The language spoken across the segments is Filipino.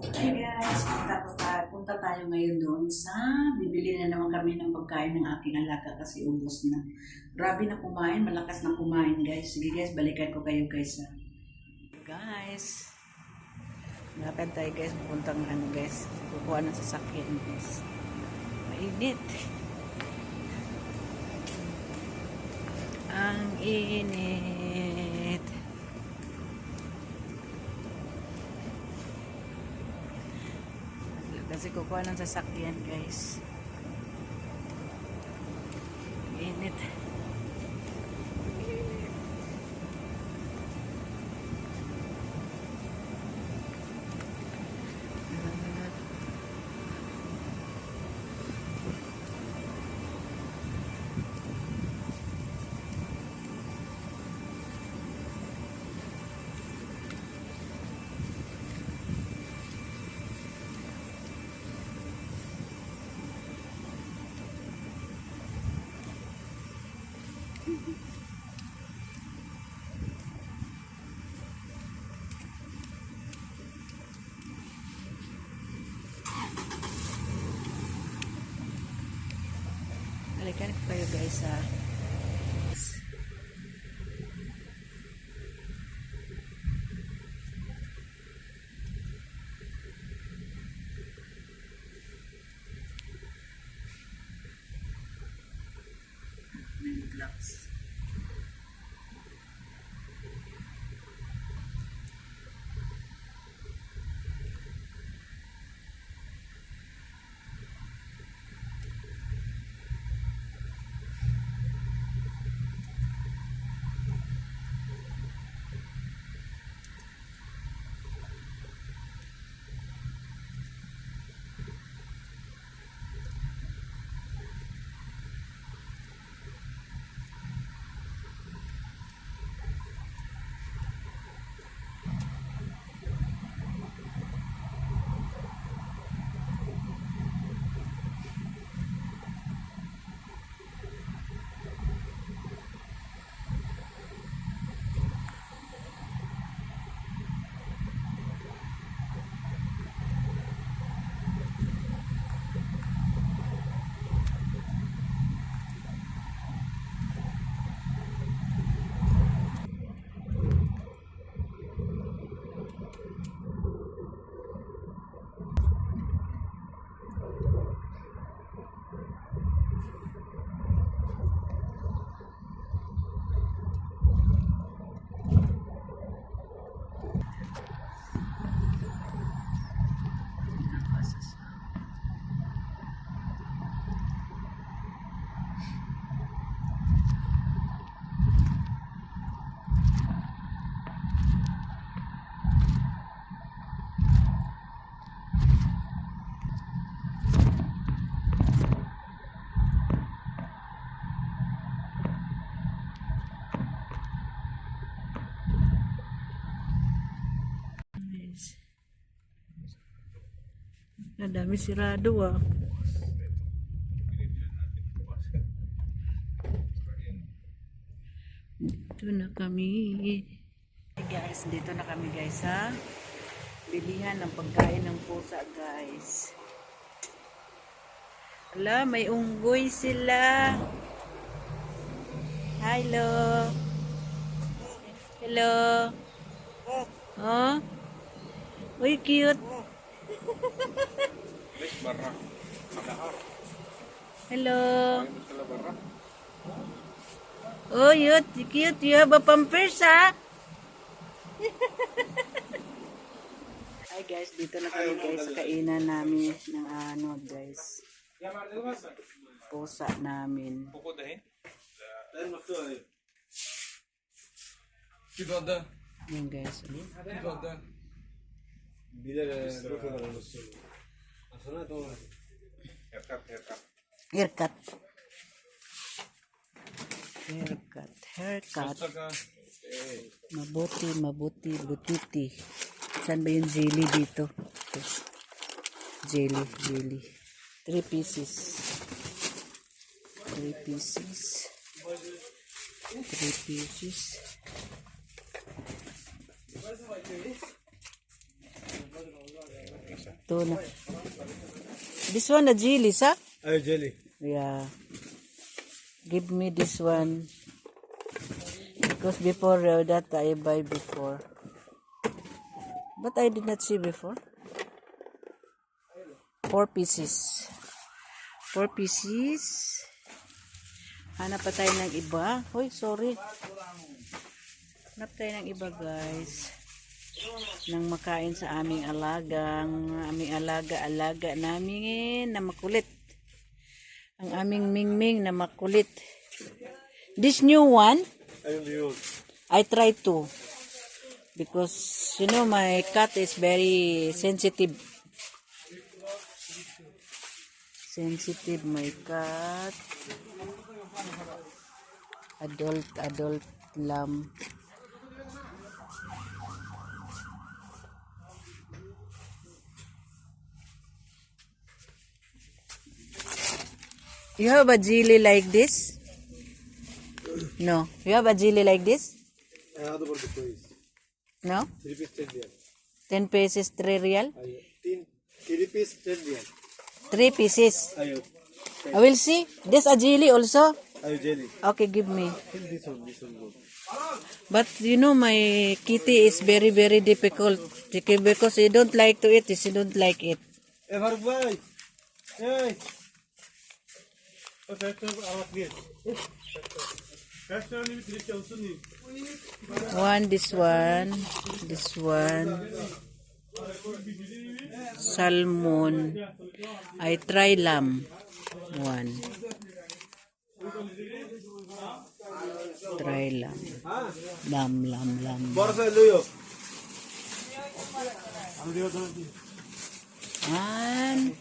Hey guys, punta, tayo, punta tayo ngayon doon sa bibili na naman kami ng pagkain ng aking alaga kasi ubos na. Grabe na kumain, malakas na kumain guys. Sige guys, balikan ko kayo guys. Guys, Malapit tayo guys, pupuntang ano guys, kukuha ng sasakyan guys. Mainit. Ang init. Kasi kukuha ng sasakyan guys. Ko kayo Ang dami sirado ah. Dito na kami. Hey guys, dito na kami guys ha. Bilihan ng pagkain ng pusa guys. Ala, may unggoy sila. Hello. Hello. Oh. Uy, cute. Hello. Oh, cute. Cute. You have a pampers, ha? Hi guys, dito na kami guys sa kainan namin ng ano guys. Pusa namin. Tu vas d'un. Yan guys. Vas d'un. Haircut. Haircut. Haircut. Mabuti, mabuti, butiti. Saan ba yung jelly dito? Ito. Jelly, jelly. Three pieces. Three pieces. Three pieces. tuna. This one, the jelly, sa? Oh, jelly. Yeah. Give me this one. Because before uh, that I buy before. But I did not see before. Four pieces. Four pieces. Hanap pa tayo ng iba. Hoy, sorry. Hanap tayo ng iba, guys. Nang makain sa aming alagang, aming alaga-alaga namin na makulit. Ang aming mingming na makulit. This new one. I try to. Because, you know, my cat is very sensitive. Sensitive, my cat. Adult, adult lamb. You have a jelly like this? No. You have a jelly like this? I have the word please. No? Three piece ten real. 10 pesos, 3 real? Ayo. Tin. Three piece ten real. 3 pieces. Ayo. I will see. This a jelly also? Ayo jelly. Okay, give me. This one. This one good. But you know, my kitty is very, very difficult. Because she don't like to eat, she don't like it. Hey, Faruk bhai. Hey. One, this one. This one. Salmon. I try lamb. One. Try lamb. Lamb, lamb, lamb. Borsa luyo. And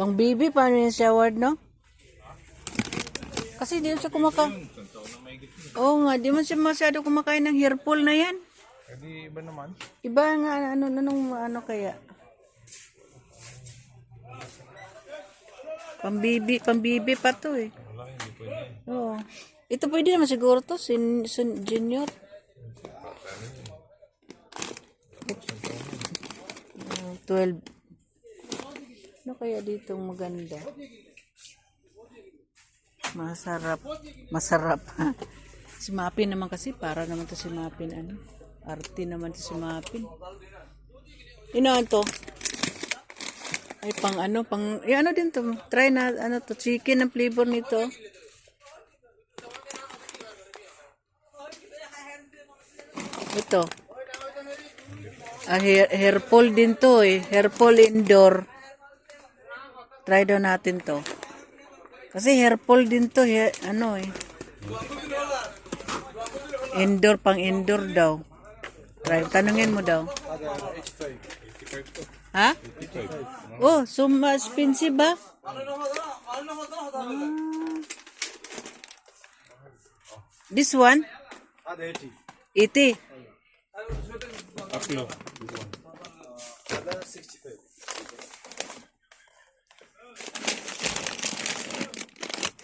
pang baby, paano yung shower, no? Kasi di siya kumaka... Oo nga, di man siya masyado kumakain ng hairful na yan. Hindi iba naman. Iba nga, ano, anong, ano kaya? Pambibi, pambibi pa to eh. Oo. Ito pwede naman siguro to, sin, sin, junior. 12. Ano kaya dito maganda? Masarap. Masarap. si Mapin naman kasi, para naman to si Mapin, ano? Arte naman to si Mapin. Ino to? Ay, pang ano, pang, eh, ano din to? Try na, ano to, chicken ang flavor nito. Ito. Ah, hair, hair pull din to eh. Hair pull indoor. Try daw natin to. Kasi hair pull din to, hair, ano eh. Indoor, pang indoor daw. Try, tanungin mo daw. Ha? Oh, so mas expensive ba? This one? Ada 80. 80. Aplo. Ada 65.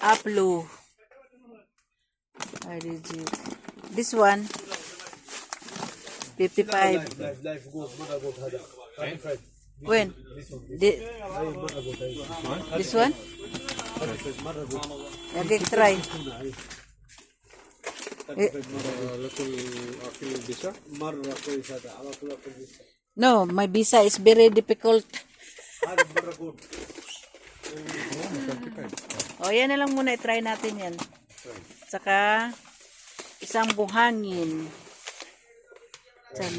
Aplo. I did you. This one? 55. Life, life good. Mana good hada. 35. When? This one. This one? 35. Mana good. Okay, try. Eh, Marra ko isa da. Awak ko ko isa. No, my visa is very difficult. Ada marra good. O, yan na lang muna. I-try natin yan. Saka, isang buhangin. Diyan.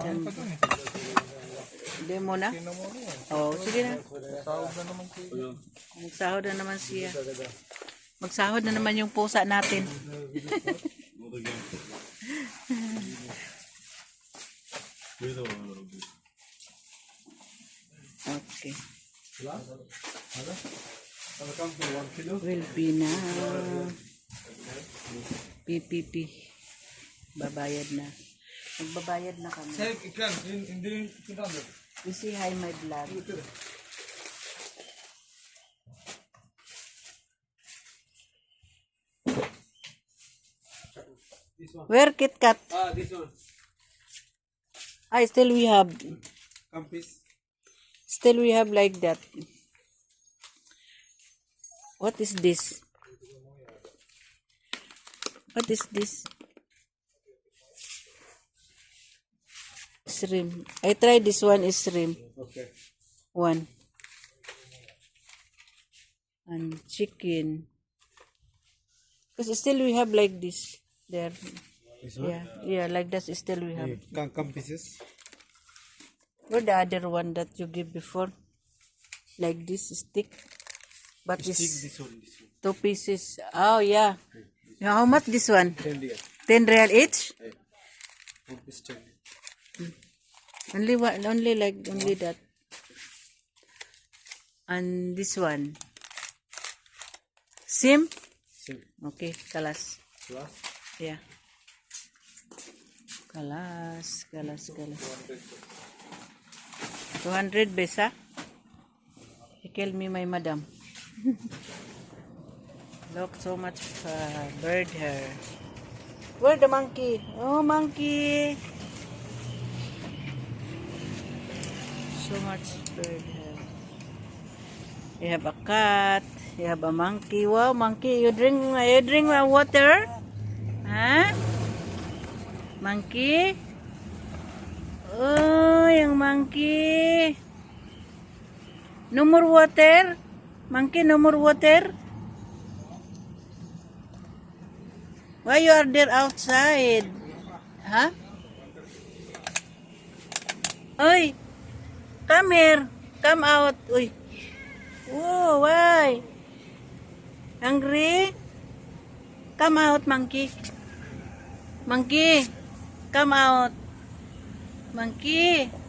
Diyan. Hindi mo na? Oo, sige na. Magsahod na naman siya. Magsahod na naman yung pusa natin. okay. Will be na. PPP. Babayad na. Magbabayad na kami. You see hi my vlog. Where Kit Kat? Ah, this one. I still we have. Campis. Still we have like that. What is this? What is this? Shrimp. I tried this one is shrimp. Okay. One. And chicken. Because still we have like this. There. This Yeah. Yeah, like that still we have. Come, come pieces. What the other one that you give before? Like this stick. But Stick it's this one. This one. two pieces. Oh yeah. Now, how much this one? Ten real. 10 real each? One piece ten. Only one, only like, only that. And this one. Same? Same. Okay, kalas. Plus Yeah. Kalas, kalas, kalas. 200 besa? He kill me my madam. Look, so much uh, bird hair. Where the monkey? Oh, monkey! So much bird hair. You have a cat. You have a monkey. Wow, monkey, you drink, you drink water? Huh? Monkey? Oh, yung monkey. No more water? Monkey, no more water? Why you are there outside? Huh? Oy! Come here! Come out! Uy! Whoa, why? Hungry? Come out, monkey. Monkey, come out. Monkey.